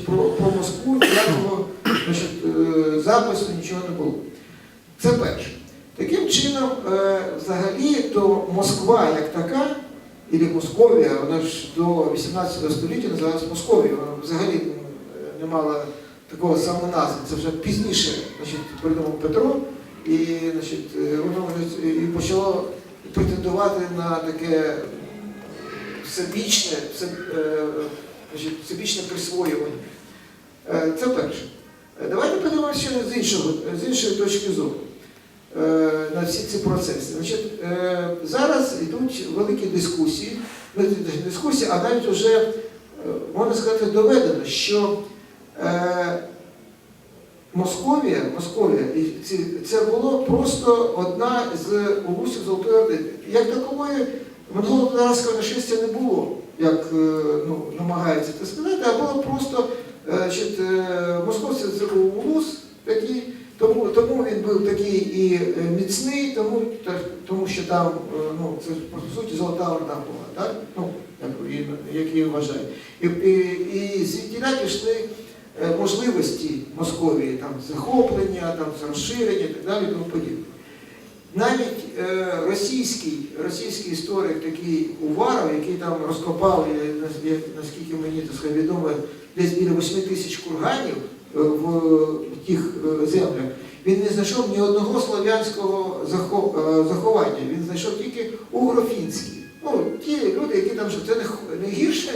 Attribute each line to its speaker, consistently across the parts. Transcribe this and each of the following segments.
Speaker 1: значить, про, про Москву ніякого значить, е, запису нічого не було. Це перше. Таким чином, е, взагалі, то Москва як така, і Московія, вона ж до 18 століття називалась Московією, вона взагалі е, не мала такого самоназви. Це вже пізніше значить, придумав Петро, і значить, воно вже і почало претендувати на таке всебічне, все, значить, всебічне присвоювання. Е, Це перше. Е, Давайте подивимося з, іншого, з іншої точки зору е, на всі ці процеси. Значить, зараз йдуть великі дискусії, не дискусії, а навіть вже, можна сказати, доведено, що Московія, Московія, це було просто одна з улусів Золотої Орди. Як такової монголо-татарського нашестя не було, як е, ну, намагаються це сказати, а було просто е, значить, е, московський улус такий, тому, тому він був такий і міцний, тому, тому що там, ну, це по суті Золота Орда була, так? Ну, як, її- вважають. І, і, і звідтіля пішли можливості Московії, там захоплення, там розширення і так далі, тому подібне. Навіть е, російський, російський історик, такий Уваров, який там розкопав, наскільки мені так сказати, відомо, десь біля 8 тисяч курганів е, в тих е, землях, він не знайшов ні одного слов'янського е, заховання, він знайшов тільки угрофінські. Ну, ті люди, які там жили, це не, гірше,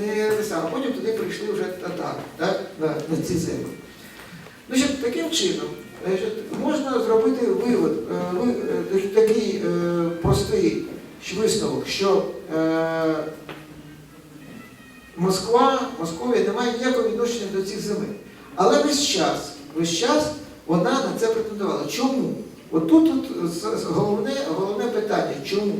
Speaker 1: не, не саме. Потім туди прийшли вже татари так, на, на ці землі. Значить, таким чином можна зробити вивод, е, е, так- такий е, простий висновок, що Москва, Московія не має ніякого відношення до цих земель. Але весь час, весь час вона на це претендувала. Чому? От тут, тут головне, головне питання, чому?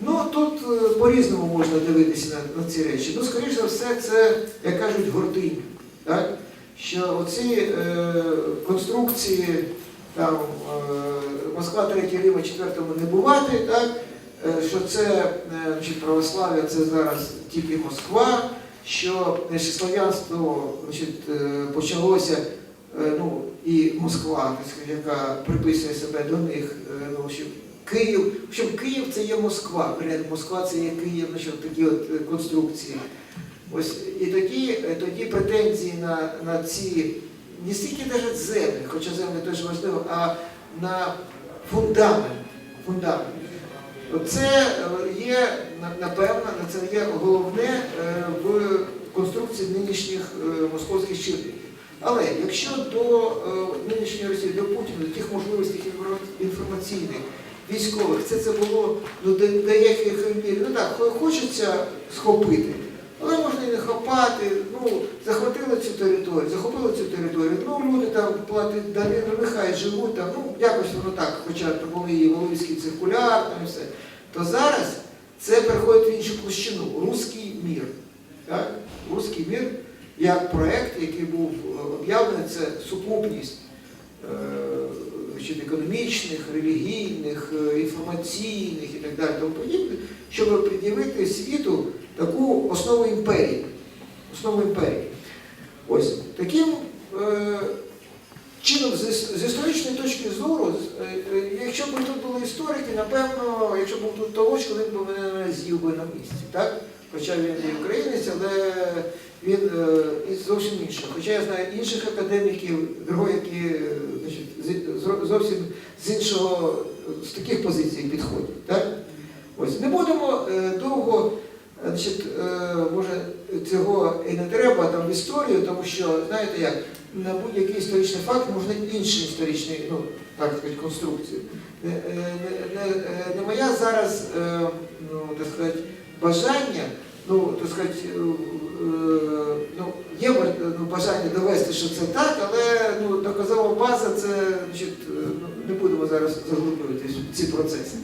Speaker 1: Ну тут по-різному можна дивитися на, на ці речі. Ну, скоріш за все, це, як кажуть, гординя. Так? Що оці е, конструкції там, е, Москва 3 Рима 4 не бувати, так? Е, що це е, православ'я це зараз тільки Москва, що значить, слав'янство е, почалося, е, ну, і Москва, яка приписує себе до них, ну, що Київ, що Київ це є Москва, Москва це є Київ, значить, такі от конструкції. Ось і тоді, е, тоді претензії на, на ці не стільки навіть землі, хоча землі теж важливо, а на фундамент. фундамент. Це е, є, напевно, це є головне е, в конструкції нинішніх московських чинників. Але якщо до нинішньої Росії, до Путіна, до тих можливостей інформаційних, військових, це це було до деяких мір, ну так, хочеться схопити. Але можна і не хапати, ну, захватили цю територію, захопили цю територію, ну люди там платять далі, ну нехай живуть там, ну якось воно так, хоча були і Волинський циркуляр, там і все. То зараз це переходить в іншу площину, руський мір. Так? Руський мір як проєкт, який був е, об'явлений, це сукупність е, економічних, релігійних, е, інформаційних і так далі, тому подібне, щоб пред'явити світу таку основу імперії. Основу імперії. Ось таким е, чином, з, з історичної точки зору, е, е, якщо б тут були історики, напевно, якщо б був тут Толочко, він би мене з'їв би на місці. Так? Хоча він і українець, але він е, зовсім інший. Хоча я знаю інших академіків, які е, значить, зовсім з іншого, з таких позицій підходять. Так? Ось не будемо е, довго, значить, е, може, цього і не треба там в історію, тому що, знаєте як, на будь-який історичний факт можна інші історичні, ну, так сказати, конструкції. Не, е, не, не, е, не моя зараз, е, ну, так сказати, бажання, ну, так сказати, е, е, ну, є ну, бажання довести, що це так, але ну, доказова база, це, значить, е, ну, не будемо зараз заглиблюватись в ці процеси.